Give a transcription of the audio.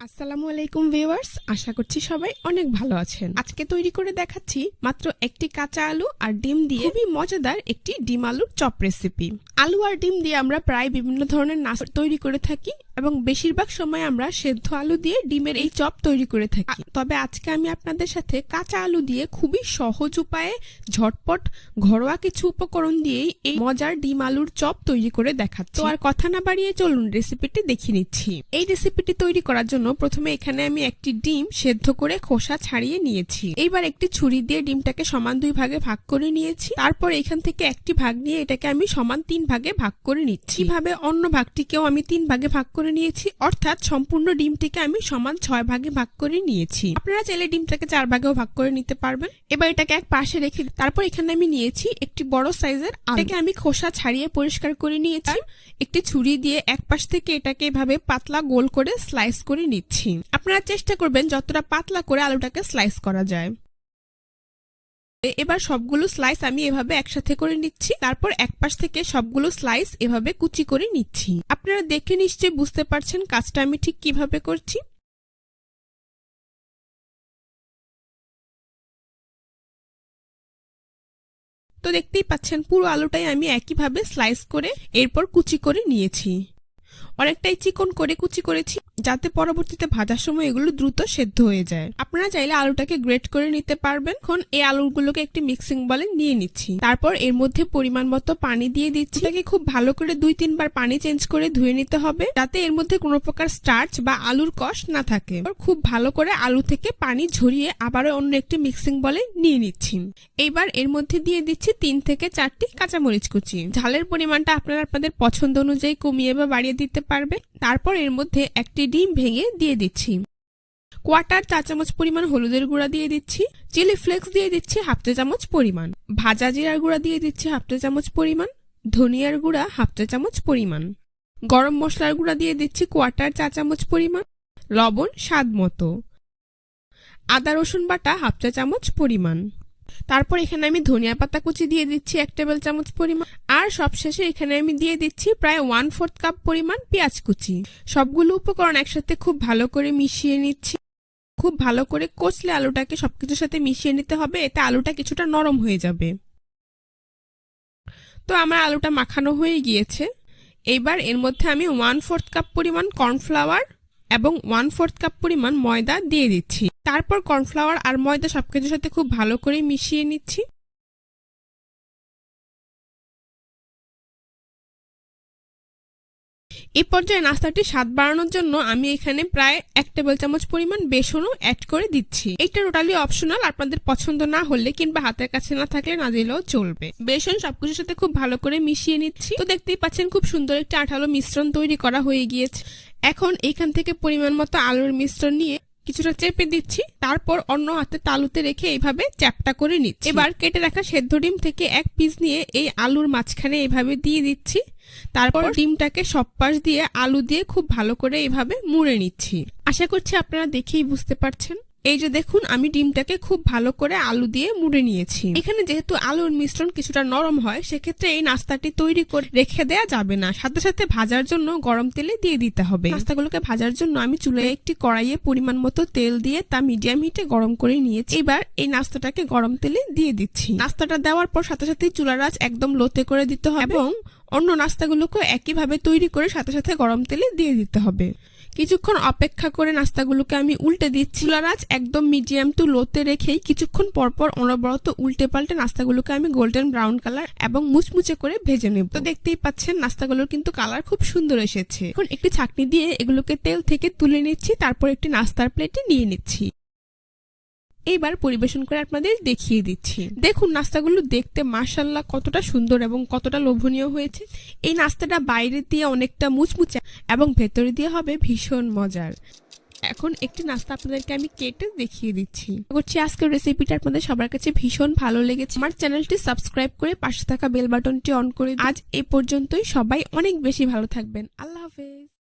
আসসালামু আলাইকুম ভিউয়ার্স, আশা করছি সবাই অনেক ভালো আছেন। আজকে তৈরি করে দেখাচ্ছি মাত্র একটি কাঁচা আলু আর ডিম দিয়ে খুবই মজাদার একটি ডিম আলুর চপ রেসিপি আলু আর ডিম দিয়ে আমরা প্রায় বিভিন্ন ধরনের নাস্তা তৈরি করে থাকি এবং বেশিরভাগ সময় আমরা সেদ্ধ আলু দিয়ে ডিমের এই চপ তৈরি করে থাকি। তবে আজকে আমি আপনাদের সাথে কাঁচা আলু দিয়ে খুবই সহজ উপায়ে ঝটপট ঘরোয়া কিছু উপকরণ দিয়েই এই মজার ডিম আলুর চপ তৈরি করে দেখাচ্ছি। তো আর কথা না বাড়িয়ে চলুন রেসিপিটি দেখিয়ে নিচ্ছি। এই রেসিপিটি তৈরি করার জন্য প্রথমে এখানে আমি একটি ডিম সেদ্ধ করে খোসা ছাড়িয়ে নিয়েছি। এইবার একটি ছুরি দিয়ে ডিমটাকে সমান দুই ভাগে ভাগ করে নিয়েছি। তারপর এখান থেকে একটি ভাগ নিয়ে এটাকে আমি সমান তিন ভাগে ভাগ করে নিচ্ছি। ভাবে অন্য ভাগটিকেও আমি তিন ভাগে ভাগ করে নিয়েছি। অর্থাৎ সম্পূর্ণ ডিমটিকে আমি সমান ছয় ভাগে ভাগ করে নিয়েছি। আপনারা চাইলে ডিমটাকে চার ভাগেও ভাগ করে নিতে পারবেন। এবার এটাকে এক পাশে রেখে তারপর এখানে আমি নিয়েছি একটি বড় সাইজের এটাকে আমি খোসা ছাড়িয়ে পরিষ্কার করে নিয়েছি। একটি ছুরি দিয়ে এক পাশ থেকে এটাকে এভাবে পাতলা গোল করে স্লাইস করে নিচ্ছি। আপনারা চেষ্টা করবেন যতটা পাতলা করে আলুটাকে স্লাইস করা যায়। এবার সবগুলো স্লাইস আমি এভাবে একসাথে করে নিচ্ছি। তারপর এক পাশ থেকে সবগুলো স্লাইস এভাবে কুচি করে নিচ্ছি। আপনারা দেখে নিশ্চয়ই বুঝতে পারছেন কাজটা আমি ঠিক কীভাবে করছি। তো দেখতেই পাচ্ছেন পুরো আলুটাই আমি একইভাবে স্লাইস করে এরপর কুচি করে নিয়েছি। অনেকটাই চিকন করে কুচি করেছি। যাতে পরবর্তীতে ভাজার সময় এগুলো দ্রুত সেদ্ধ হয়ে যায়। আপনারা চাইলে আলুটাকে গ্রেট করে নিতে পারবেন। এখন এই আলুগুলোকে একটি মিক্সিং বলে নিয়ে নিচ্ছি। তারপর এর মধ্যে পরিমাণ মতো পানি দিয়ে দিচ্ছি। এটাকে খুব ভালো করে দুই তিনবার পানি চেঞ্জ করে ধুয়ে নিতে হবে, যাতে এর মধ্যে কোনো প্রকার স্টার্চ বা আলুর কষ না থাকে। খুব ভালো করে আলু থেকে পানি ঝরিয়ে আবারও অন্য একটি মিক্সিং বলে নিয়ে নিচ্ছি। এইবার এর মধ্যে দিয়ে দিচ্ছি তিন থেকে চারটি কাঁচামরিচ কুচি। ঝালের পরিমাণটা আপনারা আপনাদের পছন্দ অনুযায়ী কমিয়ে বা বাড়িয়ে দিতে পারবে তারপর এর মধ্যে একটি ডিম ভেঙে দিয়ে দিচ্ছি। কোয়াটার চা চামচ পরিমাণ হলুদের গুঁড়া দিয়ে দিচ্ছি, চিলি ফ্লেক্স দিয়ে দিচ্ছি হাফ চা চামচ পরিমাণ, ভাজা জিরার গুঁড়া দিয়ে দিচ্ছি হাফ চা চামচ পরিমাণ, ধনিয়ার গুঁড়া হাফ চা চামচ পরিমাণ। গরম মশলার গুঁড়া দিয়ে দিচ্ছি কোয়াটার চা চামচ পরিমাণ, লবণ স্বাদ মতো। আদা রসুন বাটা হাফ চা চামচ পরিমাণ। তারপর এখানে আমি ধনিয়া পাতা কুচি দিয়ে দিচ্ছি এক টেবিল চামচ পরিমাণ। আর সবশেষে এখানে আমি দিয়ে দিচ্ছি প্রায় ওয়ান ফোর্থ কাপ পরিমাণ পেঁয়াজ কুচি। সবগুলো উপকরণ একসাথে খুব ভালো করে মিশিয়ে নিচ্ছি। খুব ভালো করে কচলে আলুটাকে সবকিছুর সাথে মিশিয়ে নিতে হবে, এতে আলুটা কিছুটা নরম হয়ে যাবে। তো আমার আলুটা মাখানো হয়ে গিয়েছে। এইবার এর মধ্যে আমি ওয়ান ফোর্থ কাপ পরিমাণ কর্নফ্লাওয়ার এবং ওয়ান ফোর্থ কাপ পরিমাণ ময়দা দিয়ে দিচ্ছি। তারপর কর্নফ্লাওয়ার আর ময়দা সবকিছুর সাথে খুব ভালো করে মিশিয়ে নিচ্ছি। এই পর্যায়ে নাস্তাটি স্বাদ বাড়ানোর জন্য আমি এখানে প্রায় এক টেবিল চামচ পরিমাণ বেসনও অ্যাড করে দিচ্ছি। এটা টোটালি অপশনাল আপনাদের পছন্দ না হলে কিংবা হাতের কাছে না থাকলে না দিলেও চলবে। বেসন সবকিছুর সাথে খুব ভালো করে মিশিয়ে নিচ্ছি। তো দেখতেই পাচ্ছেন খুব সুন্দর একটা আঠালো মিশ্রণ তৈরি করা হয়ে গিয়েছে। এখন এখান থেকে পরিমাণ মতো আলুর মিশ্রণ নিয়ে কিছুটা চেপে দিচ্ছি তারপর অন্য হাতে তালুতে রেখে এইভাবে চ্যাপটা করে নিচ্ছি। এবার কেটে রাখা সেদ্ধ ডিম থেকে এক পিস নিয়ে এই আলুর মাঝখানে এইভাবে দিয়ে দিচ্ছি। তারপর ডিমটাকে সব পাশ দিয়ে আলু দিয়ে খুব ভালো করে এইভাবে মুড়ে নিচ্ছি। আশা করছি আপনারা দেখেই বুঝতে পারছেন। এই যে দেখুন, আমি ডিমটাকে খুব ভালো করে আলু দিয়ে মুড়ে নিয়েছি। এখানে যেহেতু আলুর মিশ্রণ কিছুটা নরম হয়, সেক্ষেত্রে এই নাস্তাটি তৈরি করে রেখে দেয়া যাবে না। সাথে সাথে ভাজার জন্য গরম তেলে দিয়ে দিতে হবে। নাস্তাগুলোকে ভাজার জন্য আমি চুলায় একটি কড়াইয়ে পরিমাণ মতো তেল দিয়ে তা মিডিয়াম হিটে গরম করে নিয়েছি। এবার এই নাস্তাটাকে গরম তেলে দিয়ে দিচ্ছি। নাস্তাটা দেওয়ার পর সাথে সাথে চুলার আঁচ একদম লোতে করে দিতে হবে। এবং অন্য নাস্তাগুলোকে একইভাবে তৈরি করে সাথে সাথে গরম তেলে দিয়ে দিতে হবে। কিছুক্ষণ অপেক্ষা করে নাস্তাগুলোকে আমি উল্টে দিচ্ছি। চুলার আঁচ একদম মিডিয়াম টু লোতে রেখেই কিছুক্ষণ পরপর অনবরত উল্টে পাল্টে নাস্তাগুলোকে আমি গোল্ডেন ব্রাউন কালার এবং মুচমুচে করে ভেজে নেব। তো দেখতেই পাচ্ছেন, নাস্তাগুলোর কিন্তু কালার খুব সুন্দর এসেছে। এখন একটি ছাকনি দিয়ে এগুলোকে তেল থেকে তুলে নিচ্ছি, তারপর একটি নাস্তার প্লেটে নিয়ে নিচ্ছি। এইবার পরিবেশন করে আপনাদের দেখিয়ে দিচ্ছি। দেখুন, নাস্তাগুলো দেখতে মার্শাল্লাহ কতটা সুন্দর এবং কতটা লোভনীয় হয়েছে। এই নাস্তাটা বাইরে দিয়ে অনেকটা মুচমুচে এবং ভেতরে দিয়ে হবে ভীষণ মজার। এখন একটি নাস্তা আপনাদেরকে আমি কেটে দেখিয়ে দিচ্ছি। করছি আজকের রেসিপিটা আপনাদের সবার কাছে ভীষণ ভালো লেগেছে। আমার চ্যানেলটি সাবস্ক্রাইব করে পাশে থাকা বেল বাটনটি অন করে আজ এই পর্যন্তই। সবাই অনেক বেশি ভালো থাকবেন। আল্লাহ হাফেজ।